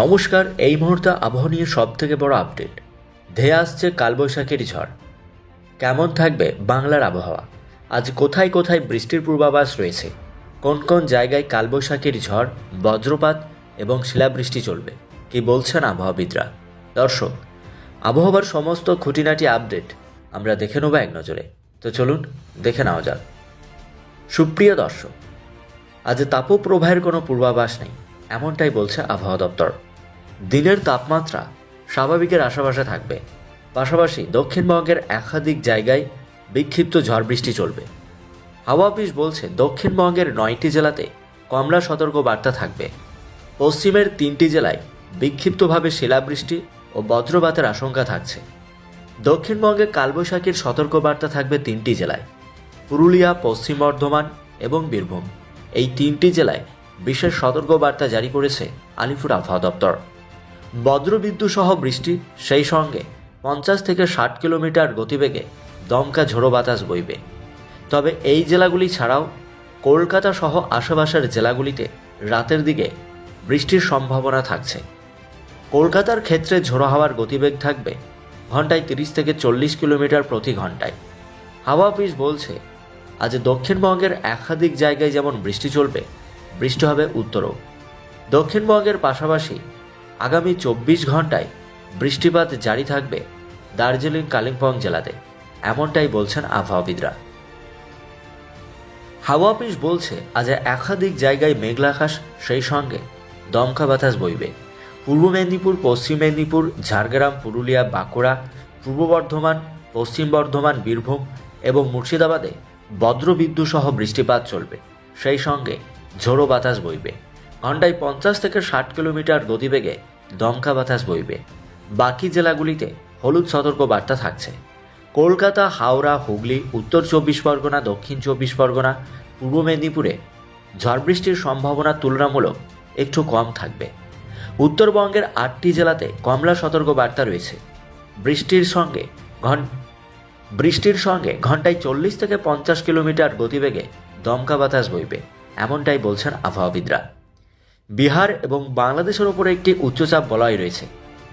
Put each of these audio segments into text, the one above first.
নমস্কার, এই মুহূর্তে আবহাওয়া নিয়ে সব থেকে বড় আপডেট। ধেয়ে আসছে কালবৈশাখীর ঝড়। কেমন থাকবে বাংলার আবহাওয়া? আজ কোথায় কোথায় বৃষ্টির পূর্বাভাস রয়েছে? কোন কোন জায়গায় কালবৈশাখীর ঝড়, বজ্রপাত এবং শিলাবৃষ্টি চলবে? কি বলছেন আবহাওয়াবিদরা? দর্শক, আবহাওয়ার সমস্ত খুঁটিনাটি আপডেট আমরা দেখে নেব এক নজরে। তো চলুন দেখে নেওয়া যাক। সুপ্রিয় দর্শক, আজ তাপপ্রবাহের কোনো পূর্বাভাস নেই। এমনটাই বলছে আবহাওয়া দপ্তর। দিনের তাপমাত্রা স্বাভাবিকের আশেপাশে থাকবে। পাশাপাশি দক্ষিণবঙ্গের একাধিক জায়গায় বিক্ষিপ্ত ঝড় বৃষ্টি চলবে। হাওয়া অফিস বলছে, দক্ষিণবঙ্গের নয়টি জেলাতে কমলা সতর্ক বার্তা থাকবে। পশ্চিমের তিনটি জেলায় বিক্ষিপ্তভাবে শিলাবৃষ্টি ও বজ্রপাতের আশঙ্কা থাকছে। দক্ষিণবঙ্গে কালবৈশাখীর সতর্কবার্তা থাকবে তিনটি জেলায়। পুরুলিয়া, পশ্চিম বর্ধমান এবং বীরভূম। এই তিনটি জেলায় বিশেষ সতর্কবার্তা জারি করেছে আলিপুর আবহাওয়া দপ্তর। বজ্রবিদ্যুৎ সহ বৃষ্টি সেই সঙ্গে পঞ্চাশ থেকে ষাট কিলোমিটার গতিবেগে দমকা ঝোড়ো বাতাস বইবে। তবে এই জেলাগুলি ছাড়াও কলকাতা সহ আশেপাশের জেলাগুলিতে রাতের দিকে বৃষ্টির সম্ভাবনা থাকছে। কলকাতার ক্ষেত্রে ঝোড়ো হাওয়ার গতিবেগ থাকবে ঘন্টায় তিরিশ থেকে চল্লিশ কিলোমিটার প্রতি ঘন্টায়। হাওয়া অফিস বলছে, আজ দক্ষিণবঙ্গের একাধিক জায়গায় যেমন বৃষ্টি চলবে বৃষ্টি হবে উত্তরও। দক্ষিণবঙ্গের পাশাপাশি আগামী চব্বিশ ঘন্টায় বৃষ্টিপাত জারি থাকবে দার্জিলিং, কালিম্পং জেলাতে, এমনটাই বলছেন আবহাওয়াবিদরা। হাওয়া অফিস বলছে, আজ একাধিক জায়গায় মেঘলা আকাশ, সেই সঙ্গে দমকা বাতাস বইবে। পূর্ব মেদিনীপুর, পশ্চিম মেদিনীপুর, ঝাড়গ্রাম, পুরুলিয়া, বাঁকুড়া, পূর্ব বর্ধমান, পশ্চিম বর্ধমান, বীরভূম এবং মুর্শিদাবাদে বজ্রবিদ্যুৎ সহ বৃষ্টিপাত চলবে। সেই সঙ্গে ঝোড়ো বাতাস বইবে। ঘন্টায় পঞ্চাশ থেকে ষাট কিলোমিটার গতিবেগে দমকা বাতাস বইবে। বাকি জেলাগুলিতে হলুদ সতর্ক বার্তা থাকছে। কলকাতা, হাওড়া, হুগলি, উত্তর চব্বিশ পরগনা, দক্ষিণ চব্বিশ পরগনা, পূর্ব মেদিনীপুরে ঝড় বৃষ্টির সম্ভাবনা তুলনামূলক একটু কম থাকবে। উত্তরবঙ্গের আটটি জেলাতে কমলা সতর্ক বার্তা রয়েছে। বৃষ্টির সঙ্গে ঘন, বৃষ্টির সঙ্গে ঘন্টায় চল্লিশ থেকে পঞ্চাশ কিলোমিটার গতিবেগে দমকা বাতাস বইবে। এমনটাই বলছেন আবহাওয়াবিদরা। বিহার এবং বাংলাদেশের ওপরে একটি উচ্চচাপ বলয় রয়েছে,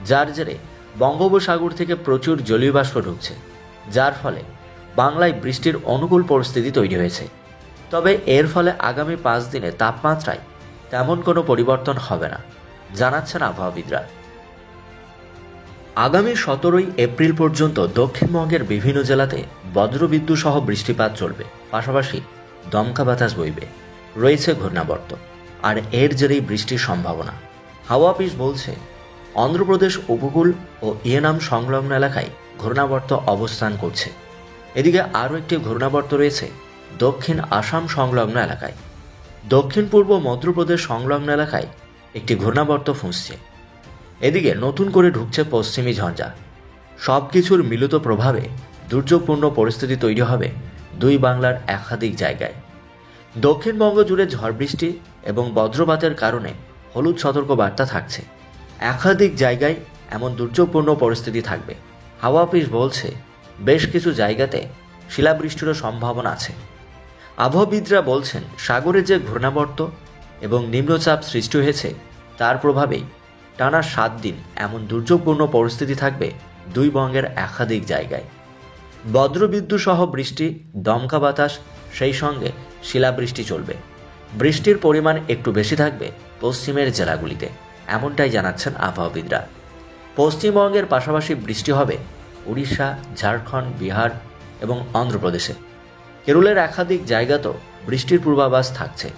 যার জেরে বঙ্গোপসাগর থেকে প্রচুর জলীয় বাষ্প ঢুকছে, যার ফলে বাংলায় বৃষ্টির অনুকূল পরিস্থিতি তৈরি হয়েছে। তবে এর ফলে আগামী পাঁচ দিনে তাপমাত্রায় তেমন কোনো পরিবর্তন হবে না, জানাচ্ছেন আবহাওয়াবিদরা। আগামী সতেরোই এপ্রিল পর্যন্ত দক্ষিণবঙ্গের বিভিন্ন জেলাতে বজ্রবিদ্যুৎ সহ বৃষ্টিপাত চলবে, পাশাপাশি দমকা বাতাস বইবে। রয়েছে ঘূর্ণাবর্ত। আর এর জেরেই বৃষ্টির সম্ভাবনা। হাওয়া অফিস বলছে, অন্ধ্রপ্রদেশ উপকূল ও ইয়েনাম সংলগ্ন এলাকায় ঘূর্ণাবর্ত অবস্থান করছে। এদিকে আরও একটি ঘূর্ণাবর্ত রয়েছে দক্ষিণ আসাম সংলগ্ন এলাকায়। দক্ষিণ পূর্ব মধ্যপ্রদেশ সংলগ্ন এলাকায় একটি ঘূর্ণাবর্ত ফুঁসছে। এদিকে নতুন করে ঢুকছে পশ্চিমী ঝঞ্ঝা। সব কিছুর মিলিত প্রভাবে দুর্যোগপূর্ণ পরিস্থিতি তৈরি হবে দুই বাংলার একাধিক জায়গায়। দক্ষিণবঙ্গ জুড়ে ঝড় বৃষ্টি এবং বজ্রপাতের কারণে হলুদ সতর্ক বার্তা থাকছে। একাধিক জায়গায় এমন দুর্যোগপূর্ণ পরিস্থিতি থাকবে। হাওয়া অফিস বলছে, বেশ কিছু জায়গাতে শিলাবৃষ্টিরও সম্ভাবনা আছে। আবহবিদরা বলছেন, সাগরে যে ঘূর্ণাবর্ত এবং নিম্নচাপ সৃষ্টি হয়েছে, তার প্রভাবেই টানা সাত দিন এমন দুর্যোগপূর্ণ পরিস্থিতি থাকবে দুই বঙ্গের একাধিক জায়গায়। বজ্রবিদ্যুৎ সহ বৃষ্টি, দমকা বাতাস সেই সঙ্গে শিলাবৃষ্টি চলবে। বৃষ্টির পরিমাণ একটু বেশি থাকবে পশ্চিমের জেলাগুলিতে, এমনটাই জানাচ্ছেন আবহাওয়াবিদরা। পশ্চিমবঙ্গের পাশাপাশি বৃষ্টি হবে উড়িষ্যা, ঝাড়খণ্ড, বিহার এবং অন্ধ্রপ্রদেশে। কেরলের একাধিক জায়গাতেও বৃষ্টির পূর্বাভাস থাকছে।